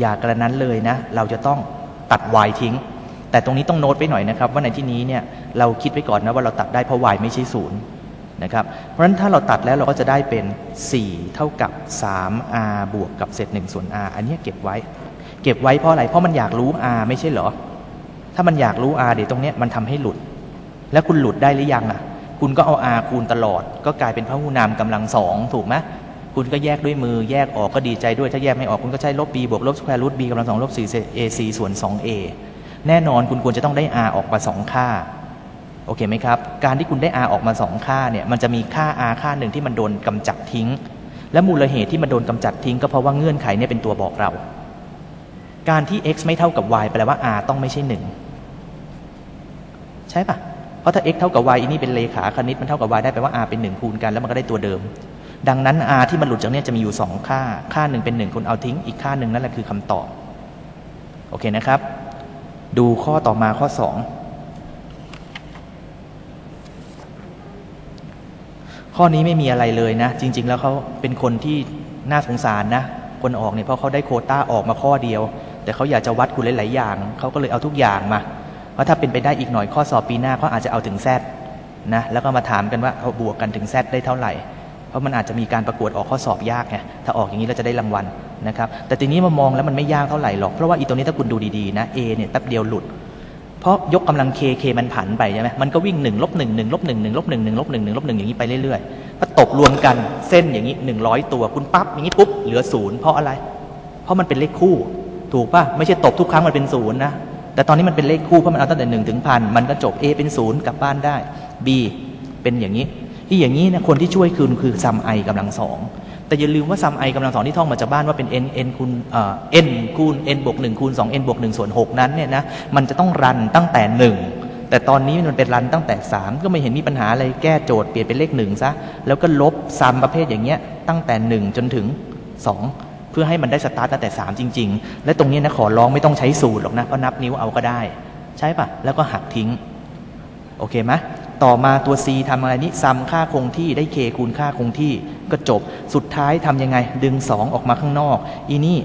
อย่ากระนั้นเลยนะ เราจะต้องตัด y ทิ้ง แต่ตรงนี้ต้องโน้ตไว้หน่อยนะครับ ว่าในที่นี้เนี่ยเราคิดไว้ก่อนนะว่าเราตัดได้เพราะ y ไม่ใช่ศูนย์นะครับเพราะฉะนั้นถ้าเราตัดแล้วเราก็จะได้เป็น 4 เท่ากับ 3r บวกกับเศษ1ส่วน r อันนี้เก็บไว้ เก็บไว้เพราะอะไร เพราะมันอยากรู้ r ไม่ใช่เหรอ ถ้ามันอยากรู้ r เดี๋ยวตรงเนี้ยมันทำให้หลุด แล้วคุณหลุดได้หรือยังอะ คุณก็เอา r คูณตลอด ก็กลายเป็นพหุนามกำลังสองถูกไหม คุณก็แยกด้วยมือแยกออกก็ดีใจด้วย ถ้าแยกไม่ออกคุณก็ใช้ลบ b บวกลบสแควร์รูท b กำลังสองลบ4 ac ส่วน 2a แน่นอนคุณควรจะต้องได้ r ออกมา 2 ค่า โอเคไหมครับ การที่คุณได้ r ออกมา 2 ค่าเนี่ย มันจะมีค่า r ค่าหนึ่งที่มันโดนกำจัดทิ้ง และมูลเหตุที่มันโดนกำจัดทิ้ง ก็เพราะว่าเงื่อนไขเนี่ยเป็นตัวบอกเรา การที่ x ไม่เท่ากับ y แปลว่า r ต้องไม่ใช่ 1 ใช่ปะเพราะถ้า x เท่ากับ y อีนี่เป็นเลขาคณิตมันเท่ากับ y ได้แปลว่า r เป็น 1 คูณกัน แล้วมันก็ได้ตัวเดิม ดังนั้น r ที่มันหลุดจากเนี่ยจะมีอยู่2ค่า ค่าหนึ่งเป็น1คุณเอาทิ้ง อีกค่าหนึ่งนั่นแหละคือคำตอบ โอเคนะครับ ดูข้อต่อมาข้อ2ข้อนี้ไม่มีอะไรเลยนะ จริง ๆ แล้วเขาเป็นคนที่น่าสงสารนะ คนออกเนี่ยเพราะเขาได้โคต้าออกมาข้อเดียว แต่เขาอยากจะวัดคุณหลาย ๆ อย่าง เขาก็เลยเอาทุกอย่างมาเพราะถ้าเป็นไปได้อีกหน่อยข้อสอบปีหน้าเขาอาจจะเอาถึงแซดนะ แล้วก็มาถามกันว่าเอาบวกกันถึงแซดได้เท่าไหร่ ราะมันอาจจะมีการประกวดออกข้อสอบยากไงถ้าออกอย่างนี้เราจะได้รางวัลนะครับแต่ทีนี้มามองแล้วมันไม่ยากเท่าไหร่หรอก เพราะว่าอีตัวนี้ถ้าคุณดูดีๆนะ A เนี่ยแป๊บเดียวหลุด เพราะยกกำลัง K K มันผันไปใช่ไหมมันก็วิ่ง1ลบ1 1ลบ1 1ลบ1 1ลบ1 1ลบ1อย่างนี้ไปเรื่อยๆพอตกรวมกันเส้นอย่างนี้ 100 ตัวคุณปั๊บอย่างนี้ปุ๊บเหลือศูนย์เพราะอะไร เพราะมันเป็นเลขคู่ ถูกป่ะไม่ใช่ตบทุกครั้งมันเป็นศูนย์นะแต่ตอนนี้มันเป็นเลขคู่เพราะมันเอาตั้งแต่หนึ่งถึงพันมันก็จบ A เป็นศูนย์กลับบ้านได้ B เป็นอย่างนี้ ที่อย่างนี้นะคนที่ช่วยคืนคือซัมไอกำลังสองแต่อย่าลืมว่าซัมไอกำลังสองที่ท่องมาจากบ้านว่าเป็น n n คูณเอ่อ n คูณ n บวกหนึ่งคูณสอง n บวกหนึ่งส่วนหกนั้นเนี่ยนะมันจะต้องรันตั้งแต่หนึ่งแต่ตอนนี้มันเป็นรันตั้งแต่สามก็ไม่เห็นมีปัญหาอะไรแก้โจทย์เปลี่ยนเป็นเลขหนึ่งซะแล้วก็ลบซัมประเภทอย่างเงี้ยตั้งแต่หนึ่งจนถึงสองเพื่อให้มันได้สตาร์ทตั้งแต่3จริง ๆ และตรงนี้นะขอร้องไม่ต้องใช้สูตรหรอกนะเพราะนับนิ้วเอาก็ได้ ใช่ปะแล้วก็หักทิ้ง โอเคไหมต่อมาตัว C ทำอะไรนี่ซัมค่าคงที่ได้ K คูณค่าคงที่ก็จบ สุดท้ายทำยังไง ดึง 2 ออกมาข้างนอก อีนี่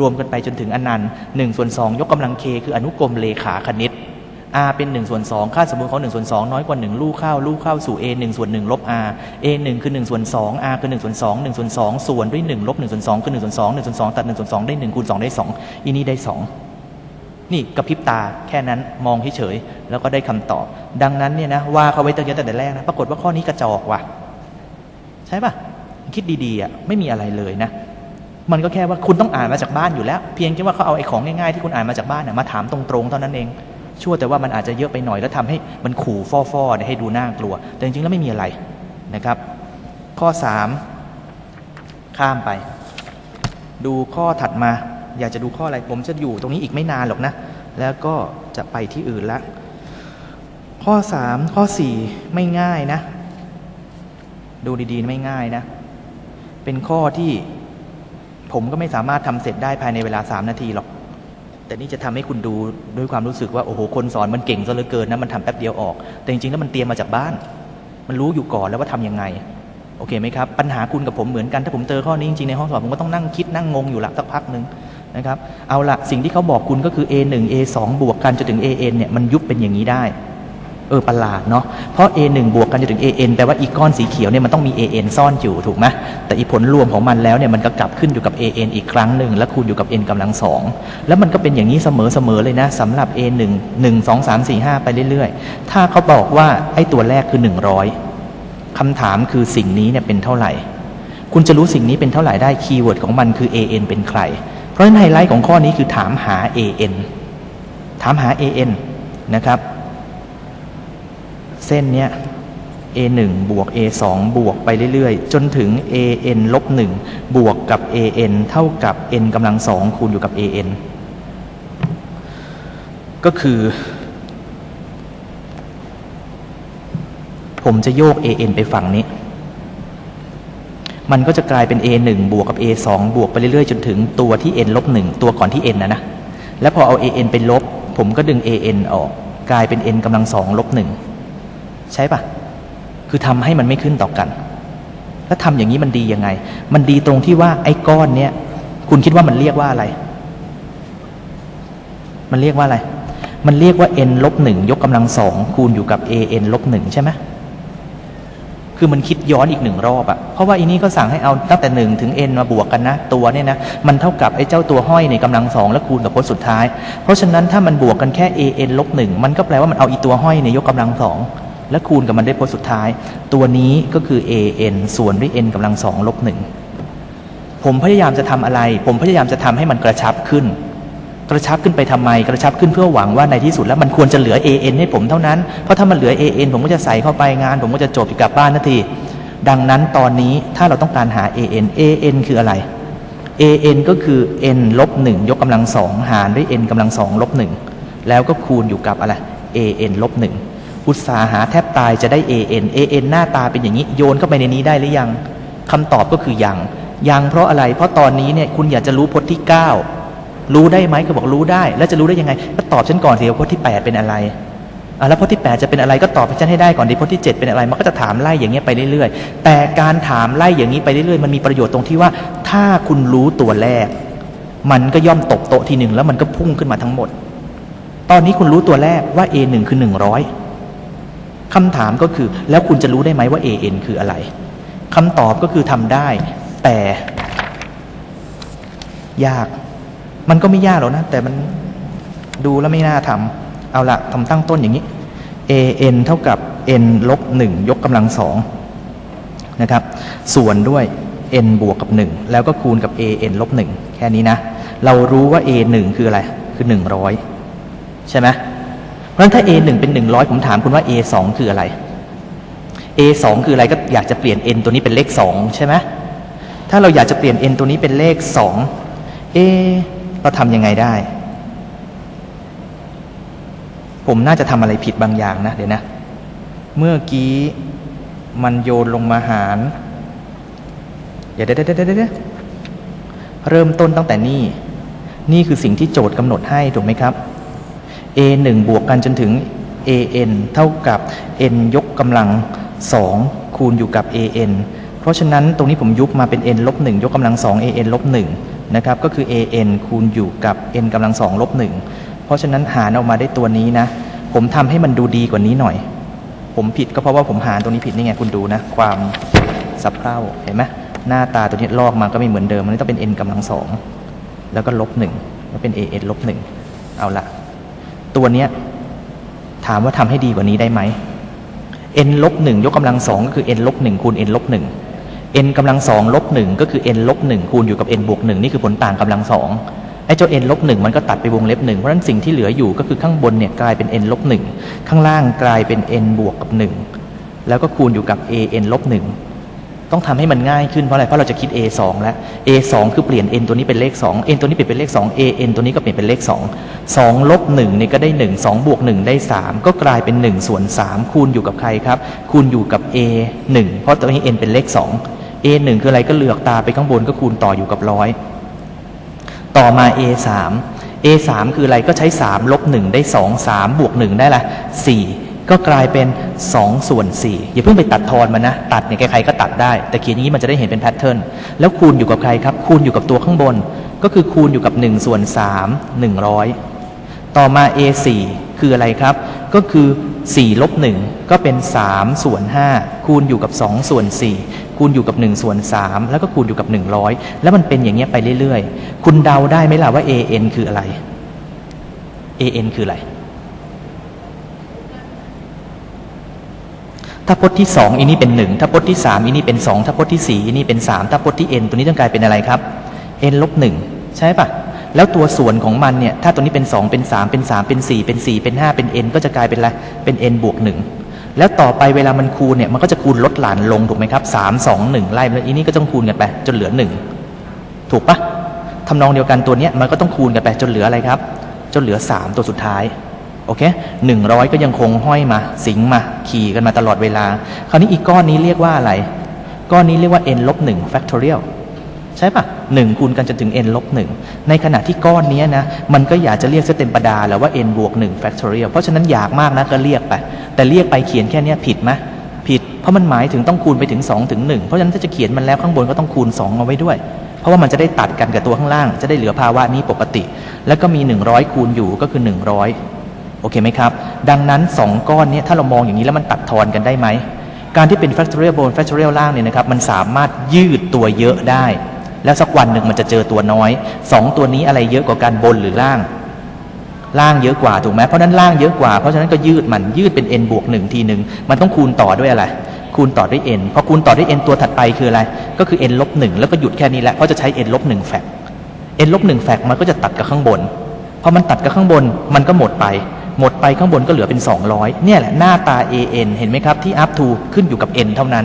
รวมกันไปจนถึงอนันต์1ส่วน2ยกกำลัง K คืออนุกรมเลขาคณิต r เป็น1ส่วน2ค่าสมมติของ1ส่วน2น้อยกว่า 1 ลูกเข้า ลูกเข้าสู่ a 1ส่วน1ลบ r a 1คือ1ส่วน2 r คือ1ส่วน2 1ส่วน2ส่วนด้วย1ลบ1ส่วน2คือ1ส่วน2 1ส่วน2ตัด1ส่วน2ได้1คูณ2ได้ 2 อีนี่ได้ 2 นี่กระพริบตาแค่นั้นมองเฉยๆแล้วก็ได้คำตอบ ดังนั้นเนี่ยนะว่าเขาไว้ตั้งเยอะแต่แต่แรกนะปรากฏว่าข้อนี้กระจอกว่ะใช่ปะคิดดีๆอะไม่มีอะไรเลยนะ มันก็แค่ว่าคุณต้องอ่านมาจากบ้านอยู่แล้ว เพียงแค่ว่าเขาเอาไอ้ของง่ายๆที่คุณอ่านมาจากบ้านนะมาถามตรงๆเท่านั้นเองชั่วแต่ว่ามันอาจจะเยอะไปหน่อยแล้วทำให้มันขู่ฟ่อๆให้ดูน่ากลัว แต่จริงๆแล้วไม่มีอะไรนะครับ ข้อ 3 ข้ามไป ดูข้อถัดมา อยากจะดูข้ออะไร ผมจะอยู่ตรงนี้อีกไม่นานหรอกนะ แล้วก็จะไปที่อื่นละ ข้อ 3 ข้อ 4 ไม่ง่ายนะ ดูดีๆไม่ง่ายนะ เป็นข้อที่ผมก็ไม่สามารถทำเสร็จได้ภายในเวลา 3 นาทีหรอก แต่นี่จะทำให้คุณดูด้วยความรู้สึกว่า โอ้โห คนสอนมันเก่งซะเหลือเกินนะ มันทำแป๊บเดียวออก แต่จริงๆแล้วมันเตรียมมาจากบ้าน มันรู้อยู่ก่อนแล้วว่าทำยังไงโอเคไหมครับ ปัญหาคุณกับผมเหมือนกัน ถ้าผมเจอข้อนี้จริงๆในห้องสอบผมก็ต้องนั่งคิดนั่งงงอยู่ละสักพักหนึ่ง นะครับเอาละสิ่งที่เขาบอกคุณก็คือ A1 A2 บวกกันจนถึง AN เนี่ยมันยุบเป็นอย่างนี้ได้เออประหลาดเนาะเพราะ A1 บวกกันจนถึง AN แปลว่าอีกก้อนสีเขียวเนี่ยมันต้องมี AN ซ่อนอยู่ถูกไหมแต่อีผลรวมของมันแล้วเนี่ยมันก็กลับขึ้นอยู่กับ AN อีกครั้งหนึ่งแล้วคูณอยู่กับ n กำลังสองแล้วมันก็เป็นอย่างนี้เสมอๆเลยนะสำหรับ A1 1 2 3 4 5 ไปเรื่อยๆ ถ้าเขาบอกว่าไอ้ตัวแรกคือ 100คำถามคือสิ่งนี้เนี่ยเป็นเท่าไหร่ คุณจะรู้สิ่งนี้เป็นเท่าไหร่ได้คีย์เวิร์ดของมันคือ AN เป็นใคร เพราะฉะนั้นไฮไลท์ของข้อนี้คือถามหา AN ถามหา AN นะครับ เส้นเนี้ย A1 บวก A2 บวกไปเรื่อยๆ จนถึง AN ลบ1บวกกับ AN เท่ากับ n กำลังสองคูณอยู่กับ AN ก็คือ ผมจะโยก AN ไปฝั่งนี้ มันก็จะกลายเป็น A1 บวกกับ A2 บวกไปเรื่อยๆ จนถึงตัวที่ n ลบ1ตัวก่อนที่ n นะนะ แล้วพอเอา AN ไปลบ ผมก็ดึง AN ออก กลายเป็น n กำลังสองลบ1ใช่ปะคือทำให้มันไม่ขึ้นต่อกัน แล้วทำอย่างนี้มันดียังไง มันดีตรงที่ว่าไอ้ก้อนเนี้ยคุณคิดว่ามันเรียกว่าอะไร มันเรียกว่าอะไร มันเรียกว่า n ลบหนึ่งยกกำลังสองคูณอยู่กับ a n ลบหนึ่งใช่ไหม คือมันคิดย้อนอีกหนึ่งรอบอะเพราะว่าอีนี้ก็สั่งให้เอาตั้งแต่หนึ่งถึง n มาบวกกันนะ ตัวเนี่ยนะ มันเท่ากับไอ้เจ้าตัวห้อยในกำลังสองแล้วคูณกับพจน์สุดท้าย เพราะฉะนั้นถ้ามันบวกกันแค่ a n ลบหนึ่งมันก็แปลว่ามันเอาอีตัวห้อยในยกกำลังสองแล้วคูณกับมันได้พจน์สุดท้าย ตัวนี้ก็คือ a n ส่วนด้วย n กำลังสองลบหนึ่งผมพยายามจะทำอะไร ผมพยายามจะทำให้มันกระชับขึ้น กระชับขึ้นไปทำไม กระชับขึ้นเพื่อหวังว่าในที่สุดแล้วมันควรจะเหลือ AN ให้ผมเท่านั้น เพราะถ้ามันเหลือ AN ผมก็จะใส่เข้าไปงาน ผมก็จะจบกลับบ้านนาที ดังนั้นตอนนี้ถ้าเราต้องการหา AN AN คืออะไร AN ก็คือ n ลบหนึ่งยกกำลังสองหารด้วย n กำลังสองลบหนึ่งแล้วก็คูณอยู่กับอะไร AN ลบหนึ่งอุตสาหาแทบตายจะได้ AN AN หน้าตาเป็นอย่างนี้โยนเข้าไปในนี้ได้หรือยังคำตอบก็คือยังยังเพราะอะไร เพราะตอนนี้เนี่ยคุณอยากจะรู้พจน์ที่ 9 รู้ได้ไหมก็บอกรู้ได้ แล้วจะรู้ได้ยังไง ก็ตอบฉันก่อนสิว่าพจน์ที่ 8 เป็นอะไรอะแล้วพจน์ที่ 8 จะเป็นอะไรก็ตอบให้ฉันให้ได้ก่อนดิพจน์ที่ 7 เป็นอะไร มันก็จะถามไล่อย่างเงี้ยไปเรื่อยๆ แต่การถามไล่อย่างนี้ไปเรื่อยๆ มันมีประโยชน์ตรงที่ว่า ถ้าคุณรู้ตัวแรก มันก็ย่อมตกโต๊ะทีหนึ่งแล้วมันก็พุ่งขึ้นมาทั้งหมด ตอนนี้คุณรู้ตัวแรกว่า A 1คือ100คำถามก็คือ แล้วคุณจะรู้ได้ไหมว่า AN คืออะไรคำตอบก็คือทำได้ แต่ยาก มันก็ไม่ยากหรอกนะ แต่มันดูแล้วไม่น่าทำเอาละทำตั้งต้นอย่างนี้ a n เท่ากับ n ลบหนึ่งยกกำลังสองนะครับ ส่วนด้วย n บวกกับหนึ่งแล้วก็คูณกับ a n ลบหนึ่งแค่นี้นะ เรารู้ว่า a หนึ่งคืออะไร คือหนึ่งร้อยใช่ไหมเพราะฉะนั้นถ้า a หนึ่งเป็นหนึ่งร้อยผมถามคุณว่า a สองคืออะไร a สองคืออะไรก็อยากจะเปลี่ยน n ตัวนี้เป็นเลขสองใช่ไหมถ้าเราอยากจะเปลี่ยน n ตัวนี้เป็นเลขสอง เราทำยังไงได้ ผมน่าจะทำอะไรผิดบางอย่างนะเดี๋ยวนะ เมื่อกี้มันโยนลงมาหาร เดี๋ยวเดี๋ยวเดี๋ยวเดี๋ยวเริ่มต้นตั้งแต่นี่ นี่คือสิ่งที่โจทย์กำหนดให้ถูกไหมครับ a 1บวกกันจนถึง an เท่ากับ n ยกกำลัง 2 คูณอยู่กับ an เพราะฉะนั้นตรงนี้ผมยุบมาเป็น n ลบ1ยกกำลัง 2 an ลบ1 นะครับก็คือ an คูณอยู่กับ n กำลัง2ลบ1เพราะฉะนั้นหารออกมาได้ตัวนี้นะ ผมทำให้มันดูดีกว่านี้หน่อย ผมผิดก็เพราะว่าผมหารตรงนี้ผิดนี่ไงคุณดูนะ ความสับเพร่าเห็นไหมหน้าตาตัวนี้ลอกมาก็ไม่เหมือนเดิมมันต้องเป็น n กำลังสองแล้วก็ลบหนึ่งแล้วเป็น an ลบหนึ่งเอาละตัวเนี้ยถามว่าทำให้ดีกว่านี้ได้ไหม n ลบหนึ่งยกกำลังสองก็คือ n ลบหนึ่งคูณ n ลบหนึ่ง n กำลังสองลบหนึ่งก็คือ n ลบหนึ่งคูณอยู่กับ n บวกหนึ่งนี่คือผลต่างกำลังสองไอ้เจ้า n ลบหนึ่งมันก็ตัดไปวงเล็บหนึ่งเพราะฉะนั้นสิ่งที่เหลืออยู่ก็คือข้างบนเนี่ยกลายเป็น n ลบหนึ่งข้างล่างกลายเป็น n บวกกับหนึ่งแล้วก็คูณอยู่กับ a n ลบหนึ่งต้องทำให้มันง่ายขึ้นเพราะอะไรเพราะเราจะคิด a 2 แล้ว a 2 คือเปลี่ยน n ตัวนี้เป็นเลข 2 n ตัวนี้เปลี่ยนเป็นเลข 2 a n ตัวนี้ก็เปลี่ยนเป็นเลข 2 2ลบ1นี่ก็ได้ 1 2บวก1ได้ 3 ก็กลายเป็น 1 ส่วน 3 คูณอยู่กับใครครับ คูณอยู่กับ a 1เพราะตัวนี้ n เป็นเลข 2 a 1คืออะไรก็เหลือกตาไปข้างบนก็คูณต่ออยู่กับร้อยต่อมา a 3 a 3คืออะไรก็ใช้3ลบ1ได้2 3บวก1ได้ละ4ก็กลายเป็น2ส่วน4อย่าเพิ่งไปตัดทอนมันนะ ตัดเนี่ยใครๆก็ตัดได้ แต่เขียนอย่างนี้มันจะได้เห็นเป็นแพทเทิร์นแล้วคูณอยู่กับใครครับ คูณอยู่กับตัวข้างบน ก็คือคูณอยู่กับ1ส่วน3 100 ต่อมา a4 คืออะไรครับ ก็คือ4ลบ1ก็เป็น 3 ส่วน 5 คูณอยู่กับ 2 ส่วน 4 คูณอยู่กับ 1 ส่วน 3 แล้วก็คูณอยู่กับ 100 แล้วมันเป็นอย่างเงี้ยไปเรื่อยๆ คุณเดาได้ไหมล่ะว่า an คืออะไร an คืออะไร ถ้าพจน์ที่สองอันนี้เป็นหนึ่งถ้าพจน์ที่สามอันนี้เป็นสองถ้าพจน์ที่สี่อันนี้เป็นสามถ้าพจน์ที่ n ตัวนี้ต้องกลายเป็นอะไรครับ n ลบหนึ่งใช่ปะ แล้วตัวส่วนของมันเนี่ยถ้าตัวนี้เป็นสองเป็นสามเป็นสามเป็นสี่เป็นสี่เป็นห้าเป็น n ก็จะกลายเป็นอะไรเป็น n บวกหนึ่งแล้วต่อไปเวลามันคูณเนี่ยมันก็จะคูณลดหลั่นลงถูกไหมครับสามสองหนึ่งไล่แล้วอันนี้ก็ต้องคูณกันไปจนเหลือหนึ่งถูกปะทำนองเดียวกันตัวเนี้ยมันก็ต้องคูณกันไปจนเหลืออะไรครับ จนเหลือสามตัวสุดท้ายโอเคหนึ่งร้อยก็ยังคงห้อยมา สิงมา ขี่กันมาตลอดเวลา คราวนี้อีกก้อนนี้เรียกว่าอะไร ก้อนนี้เรียกว่า n ลบหนึ่ง factorial ใช่ปะหนึ่งคูณกันจนถึง n ลบหนึ่งในขณะที่ก้อนนี้นะมันก็อยากจะเรียกซะเต็มประดาแล้วว่า n บวกหนึ่ง factorial เพราะฉะนั้นอยากมากนะก็เรียกไป แต่เรียกไปเขียนแค่นี้ผิดไหมผิด เพราะมันหมายถึงต้องคูณไปถึง2ถึง1เพราะฉะนั้นถ้าจะเขียนมันแล้วข้างบนก็ต้องคูณ 2 เอาไว้ด้วย เพราะว่ามันจะได้ตัดกันกับตัวข้างล่าง จะได้เหลือภาวะนี้ปกติ แล้วก็มี 100 คูณอยู่ก็คือ 100 โอเคไหมครับ ดังนั้น 2 ก้อนนี้ถ้าเรามองอย่างนี้แล้วมันตัดทอนกันได้ไหมการที่เป็น factorial บน factorial ล่างเนี่ยนะครับมันสามารถยืดตัวเยอะได้ แล้วสักวันหนึ่งมันจะเจอตัวน้อย2ตัวนี้อะไรเยอะกว่ากันบนหรือล่าง ล่างเยอะกว่าถูกไหมเพราะนั้นล่างเยอะกว่าเพราะฉะนั้นก็ยืดมันยืดเป็น n บวกหนึ่งทีหนึ่งมันต้องคูณต่อด้วยอะไร คูณต่อด้วย n พอคูณต่อด้วย n ตัวถัดไปคืออะไร ก็คือ n ลบหนึ่งแล้วก็หยุดแค่นี้แหละเพราะจะใช้ n ลบหนึ่งแฟก n ลบหนึ่งแฟกมันก็จะตัดกับข้างบนพอมันตัดกับข้างบนมันก็หมดไปหมดไปข้างบนก็เหลือเป็น 200 เนี่ยแหละหน้าตา an เห็นไหมครับที่ up to ขึ้นอยู่กับ n เท่านั้น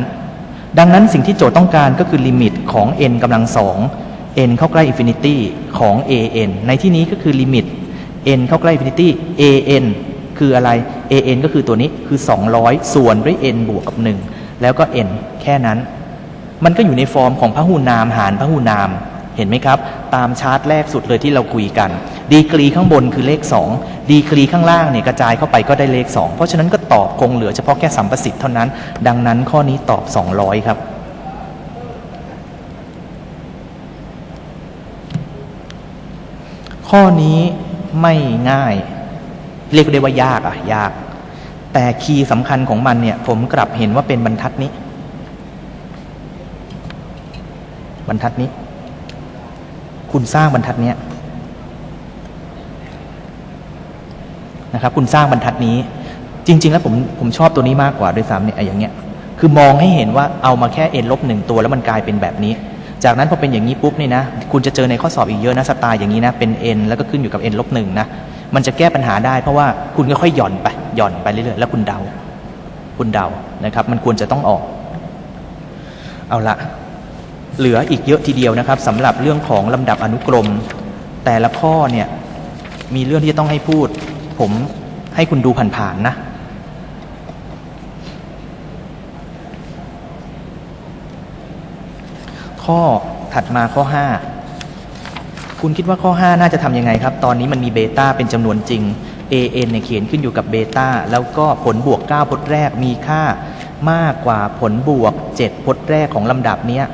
ดังนั้นสิ่งที่โจทย์ต้องการก็คือลิมิตของ n กำลังสอง n เข้าใกล้ infinity ของ an ในที่นี้ก็คือลิมิต n เข้าใกล้ infinity an คืออะไร an ก็คือตัวนี้คือ 200 ส่วนด้วย n บวกกับ 1 แล้วก็ n แค่นั้น มันก็อยู่ในฟอร์มของพหูนามหารพหูนาม เห็นไหมครับ ตามชาร์ตแรกสุดเลยที่เราคุยกัน ดีกรีข้างบนคือเลข 2 ดีกรีข้างล่างเนี่ยกระจายเข้าไปก็ได้เลข 2 เพราะฉะนั้นก็ตอบคงเหลือเฉพาะแค่สัมประสิทธิ์เท่านั้น ดังนั้นข้อนี้ตอบ 200 ครับข้อนี้ไม่ง่าย เรียกได้ว่ายากอะยาก แต่คีย์สำคัญของมันเนี่ย ผมกลับเห็นว่าเป็นบรรทัดนี้ บรรทัดนี้ คุณสร้างบรรทัดเนี้ย นะครับ คุณสร้างบรรทัดนี้ จริง ๆ แล้วผมผมชอบตัวนี้มากกว่าด้วยซ้ำเนี่ยอย่างเงี้ย คือมองให้เห็นว่าเอามาแค่ n ลบหนึ่งตัวแล้วมันกลายเป็นแบบนี้ จากนั้นพอเป็นอย่างนี้ปุ๊บเนี่ยนะ คุณจะเจอในข้อสอบอีกเยอะนะสไตล์อย่างนี้นะเป็น n แล้วก็ขึ้นอยู่กับ n ลบหนึ่งนะมันจะแก้ปัญหาได้เพราะว่าคุณก็ค่อยหย่อนไปหย่อนไปเรื่อยๆแล้วคุณเดา คุณเดานะครับ มันควรจะต้องออก เอาละเหลืออีกเยอะทีเดียวนะครับสำหรับเรื่องของลำดับอนุกรม แต่ละข้อเนี่ยมีเรื่องที่จะต้องให้พูด ผมให้คุณดูผ่านๆนะ ข้อถัดมาข้อ 5 คุณคิดว่าข้อ 5 น่าจะทำยังไงครับ ตอนนี้มันมีเบต้าเป็นจำนวนจริง an เนี่ยเขียนขึ้นอยู่กับเบต้าแล้วก็ผลบวก 9 พจน์แรกมีค่ามากกว่าผลบวก 7 พจน์แรกของลำดับเนี้ย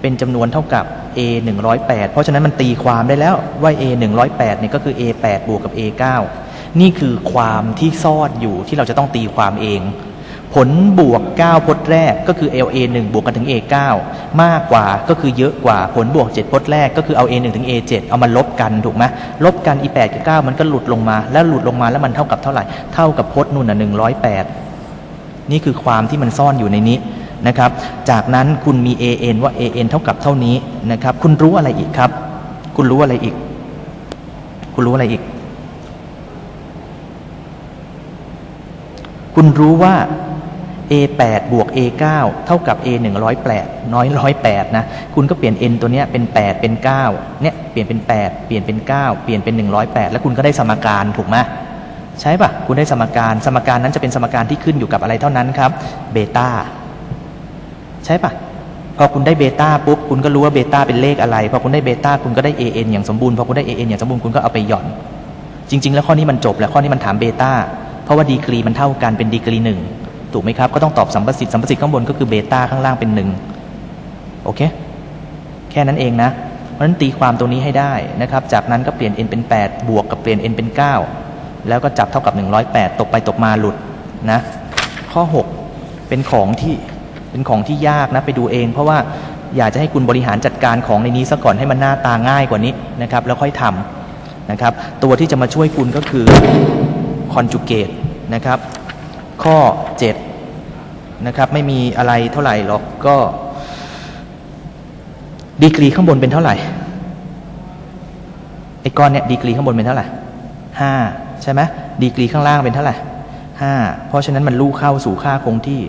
เป็นจำนวนเท่ากับ a 108 เพราะฉะนั้นมันตีความได้แล้วว่า a 108เนี่ยก็คือ a 8บวกกับ a 9 นี่คือความที่ซ่อนอยู่ที่เราจะต้องตีความเอง ผลบวก 9 พจน์แรกก็คือ l a 1บวกกันถึง a 9มากกว่าก็คือเยอะกว่าผลบวก 7 พจน์แรกก็คือเอา a 1ถึง a 7เอามาลบกันถูกไหมลบกัน e 8กับ9มันก็หลุดลงมา แล้วหลุดลงมาแล้วมันเท่ากับเท่าไหร่ เท่ากับพจน์นู่นน่ะ108 นี่คือความที่มันซ่อนอยู่ในนี้นะครับ จากนั้นคุณมี an ว่า an เท่ากับเท่านี้นะครับ คุณรู้อะไรอีกครับ คุณรู้อะไรอีก คุณรู้อะไรอีก คุณรู้ว่า a 8 บวก a 9 เท่ากับ a 108 น้อย108นะ คุณก็เปลี่ยน n ตัวเนี้ยเป็น 8 เป็น 9 เนี่ย เปลี่ยนเป็น 8 เปลี่ยนเป็น 9 เปลี่ยนเป็น 108 แล้วคุณก็ได้สมการถูกไหมใช่ปะคุณได้สมการ สมการนั้นจะเป็นสมการที่ขึ้นอยู่กับอะไรเท่านั้นครับ เบต้า ใช่ปะพอคุณได้เบต้าปุ๊บ คุณก็รู้ว่าเบต้าเป็นเลขอะไร พอคุณได้เบต้าคุณก็ได้ an อย่างสมบูรณ์ พอคุณได้ an อย่างสมบูรณ์ คุณก็เอาไปหย่อน จริง ๆ แล้วข้อนี้มันจบแล้ว ข้อนี้มันถามเบต้า เพราะว่าดีกรีมันเท่ากันเป็นดีกรีหนึ่งถูกไหมครับ ก็ต้องตอบสัมประสิทธิ์สัมประสิทธิ์ข้างบนก็คือเบต้าข้างล่างเป็นหนึ่งโอเค แค่นั้นเองนะ เพราะฉะนั้นตีความตัวนี้ให้ได้นะครับ จากนั้นก็เปลี่ยน n เป็น 8 บวกกับเปลี่ยน n เป็น 9 แล้วก็จับเท่ากับ 108 ตกไปตกมาหลุดนะ ข้อ 6 เป็นของที่เป็นของที่ยากนะไปดูเอง เพราะว่าอยากจะให้คุณบริหารจัดการของในนี้ซะก่อนให้มันหน้าตาง่ายกว่านี้นะครับ แล้วค่อยทำนะครับ ตัวที่จะมาช่วยคุณก็คือ conjugate นะครับ ข้อ 7 นะครับไม่มีอะไรเท่าไหร่หรอกก็ ดีกรีข้างบนเป็นเท่าไหร่ไอ้ก้อนเนี่ยดีกรีข้างบนเป็นเท่าไหร่ห้าใช่ไหมดีกรีข้างล่างเป็นเท่าไหร่ห้าเพราะฉะนั้นมันลู่เข้าสู่ค่าคงที่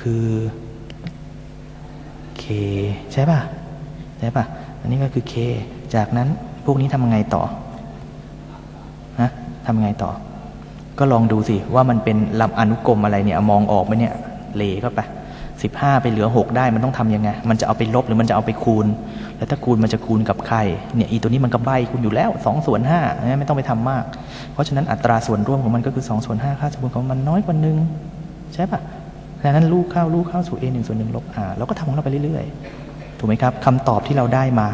คือ k ใช่ป่ะใช่ป่ะอันนี้ก็คือ k จากนั้นพวกนี้ทำยังไงต่อ ทำไงต่อ ก็ลองดูสิว่ามันเป็นลำอนุกรมอะไรเนี่ยมองออกไหมเนี่ยเลเข้าไปสิบห้าไปเหลือหกได้มันต้องทำยังไง มันจะเอาไปลบหรือมันจะเอาไปคูณ แล้วถ้าคูณมันจะคูณกับใครเนี่ยอีตัวนี้มันก็ใบคุณอยู่แล้วสองส่วนห้าไม่ต้องไปทำมาก เพราะฉะนั้นอัตราส่วนร่วมของมันก็คือสองส่วนห้าค่าสมบูรณ์ของมันน้อยกว่าหนึ่งใช่ปะดังนั้นลูกเข้าลูกเข้าสู่ a หนึ่งส่วนหนึ่งลบ r เราก็ทำของเราไปเรื่อยๆ ถูกไหมครับคำตอบที่เราได้มา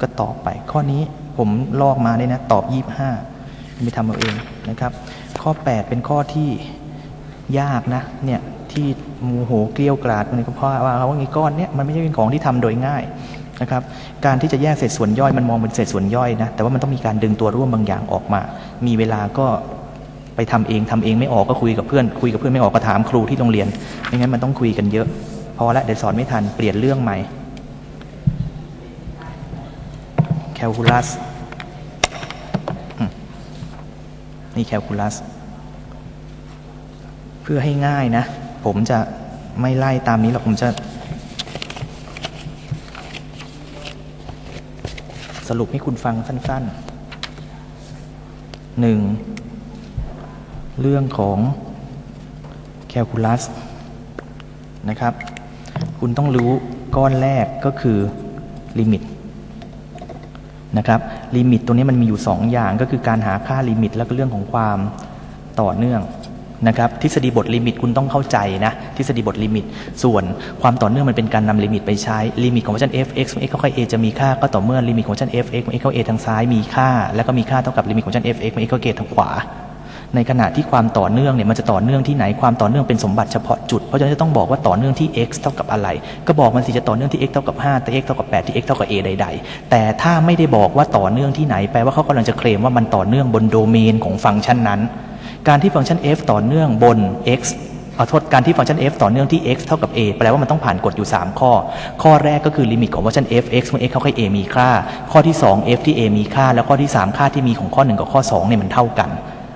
ก็ตอบไป ข้อนี้ผมลอกมาเนี่ยนะ ตอบยี่ห้า ไปทำเอาเองนะครับ ข้อ 8 เป็นข้อที่ยากนะเนี่ยที่โมโหเกลี้ยวกราดมันก็เพราะว่าเขาว่าไอ้ก้อนเนี่ยมันไม่ใช่เป็นของที่ทำโดยง่ายนะครับการที่จะแยกเศษส่วนย่อยมันมองเป็นเศษส่วนย่อยนะแต่ว่ามันต้องมีการดึงตัวร่วมบางอย่างออกมา มีเวลาก็ไปทำเองทำเองไม่ออกก็คุยกับเพื่อน คุยกับเพื่อนไม่ออกก็ถามครูที่โรงเรียนไม่งั้นมันต้องคุยกันเยอะ พอละเดี๋ยวสอนไม่ทันเปลี่ยนเรื่องใหม่แคลคูลัส นี่แคลคูลัส เพื่อให้ง่ายนะ ผมจะไม่ไล่ตามนี้หรอกผมจะ สรุปให้คุณฟังสั้นๆหนึ่งเรื่องของแคลคูลัสนะครับ คุณต้องรู้ก้อนแรกก็คือลิมิตนะครับ ลิมิตตัวนี้มันมีอยู่ 2 อย่างก็คือการหาค่าลิมิต แล้วก็เรื่องของความต่อเนื่องนะครับทฤษฎีบทลิมิตคุณต้องเข้าใจนะทฤษฎีบทลิมิต ส่วนความต่อเนื่องมันเป็นการนำลิมิตไปใช้ลิมิตของฟังก์ชัน f x ของ x เข้า a จะมีค่าก็ต่อเมื่อลิมิตของฟังก์ชัน f x ของ x เข้า a ทางซ้ายมีค่า แล้วก็มีค่าเท่ากับลิมิตของฟังก์ชัน f x ของ x เข้า a ทางขวา ในขณะที่ความต่อเนื่องเนี่ยมันจะต่อเนื่องที่ไหนความต่อเนื่องเป็นสมบัติเฉพาะจุด เพราะฉะนั้นจะต้องบอกว่าต่อเนื่องที่ x เท่ากับอะไร ก็บอกมันสิจะต่อเนื่องที่ x เท่ากับ5แต่ x เท่ากับ8ที่ x เท่ากับ a ใด ๆ แต่ถ้าไม่ได้บอกว่าต่อเนื่องที่ไหนแปลว่าเขากำลังจะเคลมว่ามันต่อเนื่องบนโดเมนของฟังก์ชันนั้น การที่ฟังก์ชัน f ต่อเนื่องบน x เอาโทษการที่ฟังก์ชัน f ต่อเนื่องที่ x เท่ากับ a แปลว่ามันต้องผ่านกฎอยู่ 3 ข้อ ข้อแรกก็คือลิมิตของฟังก์ชัน f x เมื่อ x เข้าใกล้ a มีค่า ข้อที่ 2 f ที่ a มีค่า แล้วข้อที่ 3 ค่าที่มีของข้อ 1 กับข้อ2เนี่ยมันเท่ากัน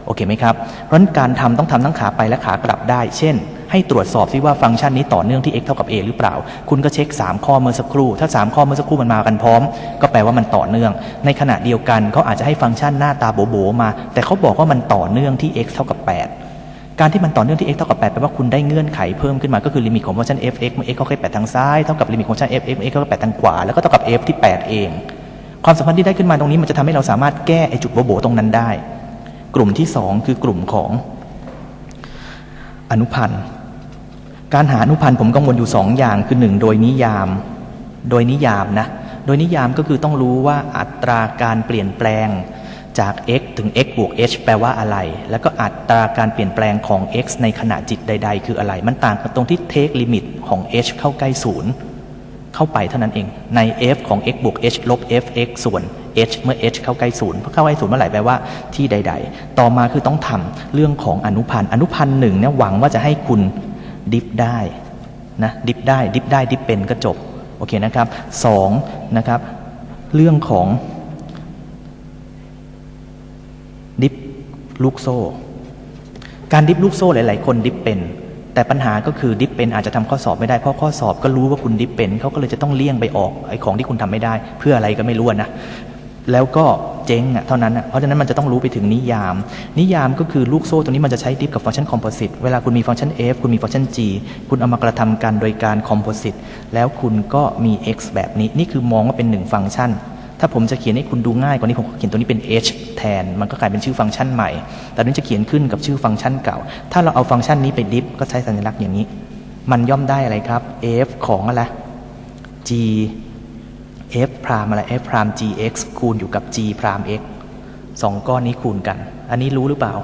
โอเคไหมครับ เพราะนั้นการทำต้องทำทั้งขาไปและขากลับได้ เช่น ให้ตรวจสอบซิว่าฟังก์ชันนี้ต่อเนื่องที่ x เท่ากับ a หรือเปล่า คุณก็เช็ค 3 ข้อเมื่อสักครู่ ถ้า 3 ข้อเมื่อสักครู่มันมากันพร้อม ก็แปลว่ามันต่อเนื่อง ในขณะเดียวกันเขาอาจจะให้ฟังก์ชันหน้าตาโบ๋ๆมา แต่เขาบอกว่ามันต่อเนื่องที่ x เท่ากับ 8การที่มันต่อเนื่องที่ x เท่ากับ8แปลว่าคุณได้เงื่อนไขเพิ่มขึ้นมาก็คือลิมิตของฟังก์ชัน f x เมื่อ x เข้าใกล้8ทางซ้ายเท่ากับลิมิตของฟังก์ชัน f x เมื่อ x เข้าใกล้8ทางขวาแล้วก็เท่ากับ f ที่ 8 เอง ความสัมพันธ์ที่ได้ขึ้นมาตรงนี้มันจะทำให้เราสามารถแก้ไอจุดโบๆตรงนั้นได้ กลุ่มที่สองคือกลุ่มของอนุพันธ์การหาอนุพันธ์ผมกังวลอยู่สองอย่างคือหนึ่งโดยนิยาม โดยนิยามนะ โดยนิยามก็คือต้องรู้ว่าอัตราการเปลี่ยนแปลงจาก x ถึง x บวก h แปลว่าอะไร แล้วก็อัตราการเปลี่ยนแปลงของ x ในขณะจิตใด ๆ คืออะไร มันต่างกันตรงที่ take limit ของ h เข้าใกล้ศูนย์เข้าไปเท่านั้นเอง ใน f ของ x บวก h ลบ f x ส่วน h เมื่อ h เข้าใกล้ศูนย์เพราะเข้าใกล้ศูนย์เมื่อไหร่แปลว่าที่ใด ๆ ต่อมาคือต้องทำเรื่องของอนุพันธ์อนุพันธ์หนึ่งเนี่ยหวังว่าจะให้คุณดิฟได้นะดิฟได้ดิฟได้ดิฟเป็นก็จบโอเคนะครับสองนะครับ เรื่องของดิฟลูกโซ่ การดิฟลูกโซ่หลาย ๆ คนดิฟเป็นแต่ปัญหาก็คือดิฟเป็นอาจจะทำข้อสอบไม่ได้เพราะข้อสอบก็รู้ว่าคุณดิฟเป็นเขาก็เลยจะต้องเลี่ยงไปออกไอ้ของที่คุณทำไม่ได้ เพื่ออะไรก็ไม่รู้นะ แล้วก็เจ๊งอะเท่านั้นอะเพราะฉะนั้นมันจะต้องรู้ไปถึงนิยาม นิยามก็คือลูกโซ่ตรงนี้มันจะใช้ดิฟกับฟังก์ชันคอมโพสิตเวลาคุณมีฟังก์ชัน f คุณมีฟังก์ชัน g คุณเอามากระทำกันโดยการคอมโพสิตแล้วคุณก็มี x แบบนี้ นี่คือมองว่าเป็นหนึ่งฟังก์ชัน ถ้าผมจะเขียนให้คุณดูง่ายกว่านี้ผมเขียนตัวนี้เป็น h แทน มันก็กลายเป็นชื่อฟังก์ชันใหม่ แต่นี้จะเขียนขึ้นกับชื่อฟังก์ชันเก่า ถ้าเราเอาฟังก์ชันนี้ไปดิฟก็ใช้สัญลักษณ์อย่างนี้ มันย่อมได้อะไรครับ f ของอะไร g f พรามอะไร f พราม gx คูณอยู่กับ g พราม x สองก้อนนี้คูณกัน อันนี้รู้หรือเปล่า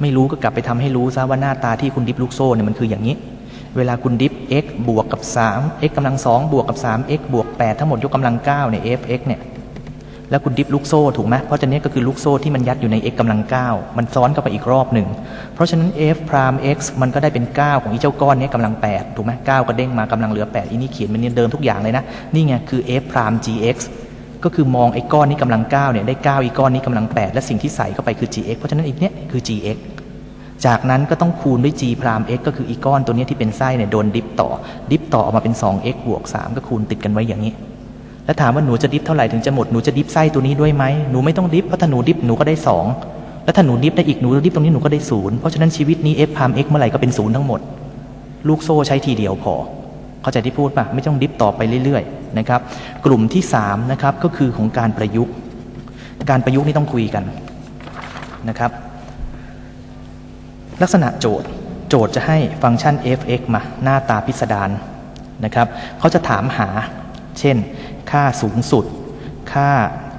ไม่รู้ก็กลับไปทำให้รู้ซะว่าหน้าตาที่คุณดิฟลูกโซ่เนี่ยมันคืออย่างนี้ เวลาคุณดิฟ x บวกกับ3 x กำลัง2บวกกับ3 x บวก8ทั้งหมดยกกำลัง9เนี่ย f x เนี่ย แล้วคุณดิฟลูกโซ่ถูกไหมเพราะฉะนั้ก็คือลูกโซ่ที่มันยัดอยู่ใน x กำลัง 9 มันซ้อนเข้าไปอีกรอบหนึ่ง เพราะฉะนั้น f พราม x มันก็ได้เป็น 9 ของอีเจ้าก้อนนี้กำลัง 8 ถูกไหม9ก็เด้งมากำลังเหลือ 8 อีนี่เขียนมันเนี่ยเดิมทุกอย่างเลยนะ นี่ไงคือ f พราม gx ก็คือมองไอ้ก้อนนี้กำลัง9เนี่ยได้ 9 อีกก้อนนี้กำลัง 8 และสิ่งที่ใส่เข้าไปคือ gx เพราะฉะนั้นอีกเนี้ยคือ gx จากนั้นก็ต้องคูณด้วย g พราม x ก็คืออีก้อนตัวนี้ที่เป็นไส้เนี่ยโดนดิฟต่อ ดิฟต่อออกมาเป็น 2x บวก 3 ก็คูณติดกันไว้อย่างนี้ แล้วถามว่าหนูจะดิฟเท่าไหร่ถึงจะหมดหนูจะดิฟไส้ตัวนี้ด้วยไหมหนูไม่ต้องดิฟเพราะถ้าหนูดิฟหนูก็ได้2แล้วถ้าหนูดิฟได้อีกหนูดิฟตรงนี้หนูก็ได้ศูนย์เพราะฉะนั้นชีวิตนี้ f พาม x เมื่อไหร่ก็เป็นศูนย์ทั้งหมด ลูกโซ่ใช้ทีเดียวพอ เข้าใจที่พูดปะไม่ต้องดิฟต่อไปเรื่อยๆนะครับกลุ่มที่3นะครับก็คือของการประยุกต์ การประยุกต์นี่ต้องคุยกันนะครับ ลักษณะโจทย์โจทย์จะให้ฟังก์ชัน f(x) มาหน้าตาพิสดารนะครับเขาจะถามหา เช่น ค่าสูงสุด ค่า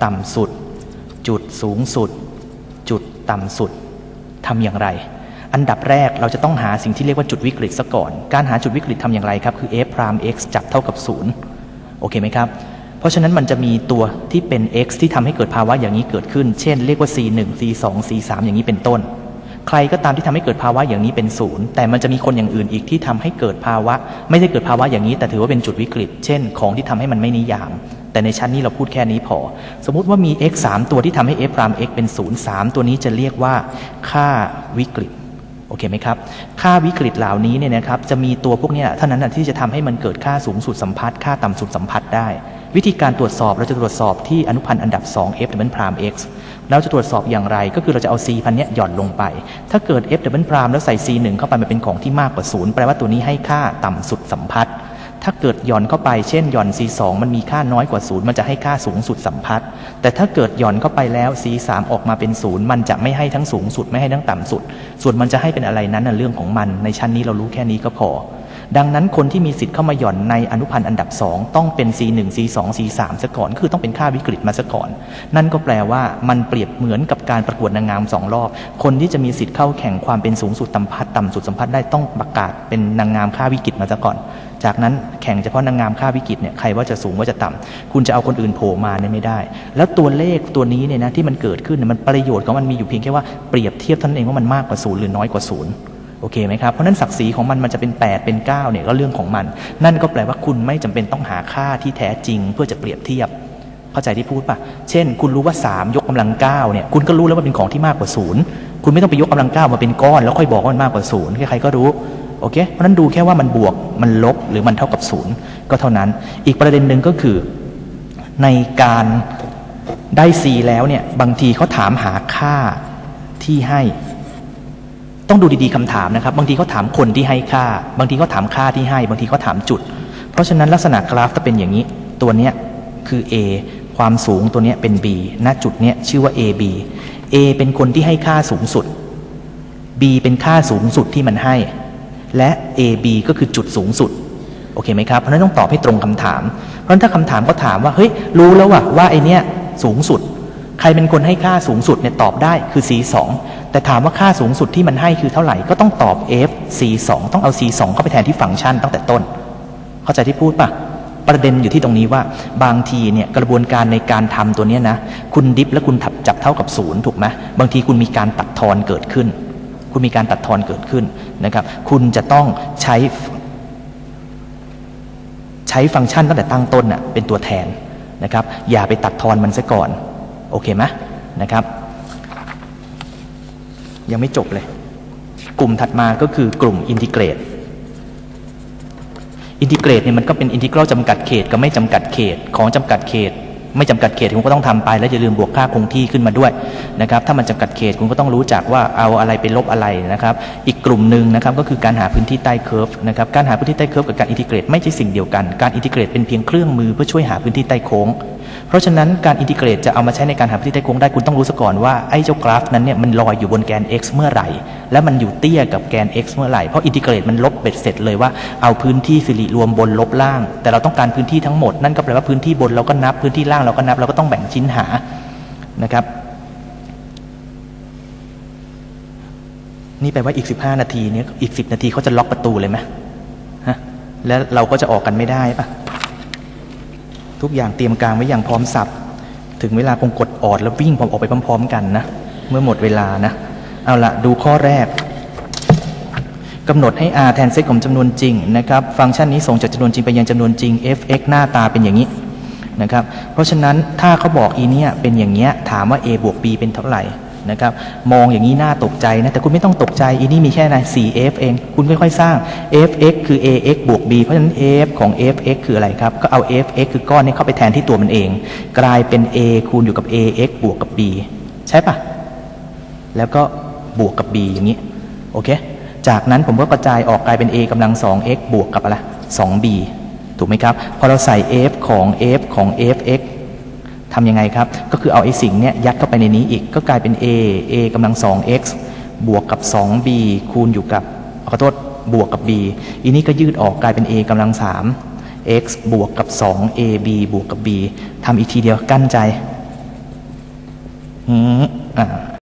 ต่ำสุด จุดสูงสุด จุดต่ำสุดทำอย่างไร อันดับแรกเราจะต้องหาสิ่งที่เรียกว่าจุดวิกฤตซะก่อน การหาจุดวิกฤตทำอย่างไรครับ คือ f prime x จับเท่ากับ 0 โอเคไหมครับ เพราะฉะนั้นมันจะมีตัวที่เป็น x ที่ทำให้เกิดภาวะอย่างนี้เกิดขึ้น เช่น เรียกว่า c 1 c 2 c 3อย่างนี้เป็นต้น ใครก็ตามที่ทำให้เกิดภาวะอย่างนี้เป็นศูนย์แต่มันจะมีคนอย่างอื่นอีกที่ทำให้เกิดภาวะ ไม่ได้เกิดภาวะอย่างนี้ แต่ถือว่าเป็นจุดวิกฤต เช่น ของที่ทำให้มันไม่นิยาม แต่ในชั้นนี้เราพูดแค่นี้พอ สมมุติว่ามี x 3ตัวที่ทำให้ f พราม x เป็นศูนย์สามตัวนี้จะเรียกว่า ค่าวิกฤตโอเคไหมครับ ค่าวิกฤตเหล่านี้เนี่ยนะครับจะมีตัวพวกเนี้ยเท่านั้นที่จะทำให้มันเกิดค่าสูงสุดสัมพัทธ์ค่าต่ำสุดสัมพัทธ์ได้ วิธีการตรวจสอบเราจะตรวจสอบที่อนุพันธ์อันดับ2 f ดับเบิลพราม x เราจะตรวจสอบอย่างไร ก็คือเราจะเอา c พันนี้หย่อนลงไป ถ้าเกิด f ดับเบิลพรามแล้วใส่ c 1เข้าไปมันเป็นของที่มากกว่าศูนย์แปลว่าตัวนี้ให้ค่าต่ำสุดสัมพัทธ์ถ้าเกิดหย่อนเข้าไปเช่นหย่อน C2 มันมีค่าน้อยกว่าศูนย์มันจะให้ค่าสูงสุดสัมพัทธ์แต่ถ้าเกิดหย่อนเข้าไปแล้ว C3 ออกมาเป็นศูนย์มันจะไม่ให้ทั้งสูงสุดไม่ให้ทั้งต่ำสุด ส่วนมันจะให้เป็นอะไรนั้นเรื่องของมัน ในชั้นนี้เรารู้แค่นี้ก็พอ ดังนั้นคนที่มีสิทธิ์เข้ามาหย่อนในอนุพันธ์อันดับ 2 ต้องเป็น C1 C2 C3 ซะก่อน คือต้องเป็นค่าวิกฤตมาซะก่อน นั่นก็แปลว่ามันเปรียบเหมือนกับการประกวดนางงามสองรอบ คนที่จะมีสิทธิ์เข้าแข่งความเป็นสูงสุดสัมพัทธ์ต่ำสุดสัมพัทธ์ได้ต้องประกาศเป็นนางงามค่าวิกฤตมาซะก่อน จากนั้นแข่งเฉพาะนางงามค่าวิกฤตเนี่ยใครว่าจะสูงว่าจะต่ำคุณจะเอาคนอื่นโผล่มาเนี่ยไม่ได้ แล้วตัวเลขตัวนี้เนี่ยนะที่มันเกิดขึ้นเนี่ยมันประโยชน์ของมันมีอยู่เพียงแค่ว่าเปรียบเทียบท่านั้นเองว่ามันมากกว่าศูนย์หรือน้อยกว่าศูนย์ โอเคไหมครับ เพราะนั้นศักดิ์ศรีของมันมันจะเป็น 8 เป็น 9เนี่ยก็เรื่องของมัน นั่นก็แปลว่าคุณไม่จำเป็นต้องหาค่าที่แท้จริงเพื่อจะเปรียบเทียบ เข้าใจที่พูดปะเช่น คุณรู้ว่า 3 ยกกำลัง9เนี่ยคุณก็รู้แล้วว่าเป็นของที่มากกว่าศูนย์คุณไม่ต้องไปยกกำลัง9มาเป็นก้อนแล้วค่อยบอกว่ามันมากกว่าศูนย์ใครๆก็รู้โอเคเพราะฉะนั้นดูแค่ว่ามันบวกมันลบหรือมันเท่ากับศูนย์ก็เท่านั้น อีกประเด็นหนึ่งก็คือในการได้ C แล้วเนี่ยบางทีเขาถามหาค่าที่ให้ ต้องดูดีๆคำถามนะครับ บางทีเขาถามคนที่ให้ค่า บางทีเขาถามค่าที่ให้ บางทีเขาถามจุด เพราะฉะนั้นลักษณะกราฟจะเป็นอย่างนี้ ตัวเนี้ยคือ A ความสูงตัวเนี้ยเป็น B ณจุดเนี้ยชื่อว่า AB A เป็นคนที่ให้ค่าสูงสุด B เป็นค่าสูงสุดที่มันให้ และ AB ก็คือจุดสูงสุดโอเคไหมครับเพราะฉะนั้นต้องตอบให้ตรงคำถาม เพราะฉะนั้นถ้าคำถามก็ถามว่าเฮ้ยรู้แล้วว่าว่าไอเนี้ยสูงสุด ใครเป็นคนให้ค่าสูงสุดเนี่ยตอบได้คือ C2 แต่ถามว่าค่าสูงสุดที่มันให้คือเท่าไหร่ก็ต้องตอบ F C2 ต้องเอา C2 เข้าไปแทนที่ฟังก์ชันตั้งแต่ต้น เข้าใจที่พูดปะประเด็นอยู่ที่ตรงนี้ว่าบางทีเนี่ยกระบวนการในการทำตัวเนี้นะ คุณดิฟและคุณถับจับเท่ากับศูนย์ถูกไหมบางทีคุณมีการตัดทอนเกิดขึ้น คุณมีการตัดทอนเกิดขึ้นนะครับ คุณจะต้องใช้ ใช้ฟังก์ชันตั้งแต่ตั้งต้นน่ะเป็นตัวแทนนะครับ อย่าไปตัดทอนมันซะก่อน โอเคไหมนะครับ ยังไม่จบเลย กลุ่มถัดมาก็คือกลุ่มอินทิเกรตอินทิเกรตเนี่ยมันก็เป็นอินทิกรัลจำกัดเขตกับไม่จำกัดเขตของจำกัดเขต ไม่จำกัดเขตคุณก็ต้องทำไป แล้วอย่าลืมบวกค่าคงที่ขึ้นมาด้วยนะครับถ้ามันจำกัดเขตคุณก็ต้องรู้จักว่าเอาอะไรไปลบอะไรนะครับ อีกกลุ่มหนึ่งนะครับก็คือการหาพื้นที่ใต้เคอร์ฟนะครับการหาพื้นที่ใต้เคอร์ฟกับการอินทิเกรตไม่ใช่สิ่งเดียวกัน การอินทิเกรตเป็นเพียงเครื่องมือเพื่อช่วยหาพื้นที่ใต้โค้ง เพราะฉะนั้นการอินทิเกรตจะเอามาใช้ในการหาพื้นที่ใต้โค้งได้คุณต้องรู้ซะก่อนว่าไอ้เจ้ากราฟนั้นเนี่ยมันลอยอยู่บนแกน x เมื่อไหร่ และมันอยู่เตี้ยกับแกน x เมื่อไหร่เพราะอินทิเกรตมันลบเบ็ดเสร็จเลยว่าเอาพื้นที่สิริรวมบนลบล่าง แต่เราต้องการพื้นที่ทั้งหมดนั่นก็แปลว่าพื้นที่บนเราก็นับพื้นที่ล่างเราก็นับเราก็ต้องแบ่งชิ้นหานะครับนี่แปลว่าอีก 15 นาทีเนี้อีก 10 นาทีเขาจะล็อกประตูเลยไหมฮะแล้วเราก็จะออกกันไม่ได้ปะ ทุกอย่างเตรียมการไว้อย่างพร้อมสับถึงเวลาคงกดออดแล้ววิ่งพร้อมออกไปพร้อม ๆ กันนะ เมื่อหมดเวลานะ เอาละดูข้อแรกกำหนดให้ r แทนเซตของจำนวนจริงนะครับ ฟังก์ชันนี้ส่งจากจำนวนจริงไปยังจำนวนจริง f(x) หน้าตาเป็นอย่างนี้นะครับ เพราะฉะนั้นถ้าเขาบอกอีเนี่ยเป็นอย่างเงี้ยถามว่า a บวก b เป็นเท่าไหร่ นะครับมองอย่างนี้น่าตกใจนะแต่คุณไม่ต้องตกใจอีนี่มีแค่ไหน 4f เอง คุณค่อยๆสร้าง fx คือ ax บวก b เพราะฉะนั้น f ของ fx คืออะไรครับ ก็เอา fx คือก้อนนี้เข้าไปแทนที่ตัวมันเอง กลายเป็น a คูณอยู่กับ ax บวกกับ b ใช่ปะแล้วก็บวกกับ b อย่างนี้โอเคจากนั้นผมก็กระจายออกกลายเป็น a กำลัง 2x บวกกับอะไร 2b ถูกไหมครับ พอเราใส่ f ของ f ของ fx ทำยังไงครับ ก็คือเอาไอ้สิ่งเนี้ยยัดเข้าไปในนี้อีก ก็กลายเป็น a a กำลัง 2x บวกกับ 2b คูณอยู่กับขอโทษบวกกับ b อีนี้ก็ยืดออกกลายเป็น a กำลัง 3 x บวกกับ 2ab บวกกับ b ทำอีกทีเดียวกั้นใจอืมอ่า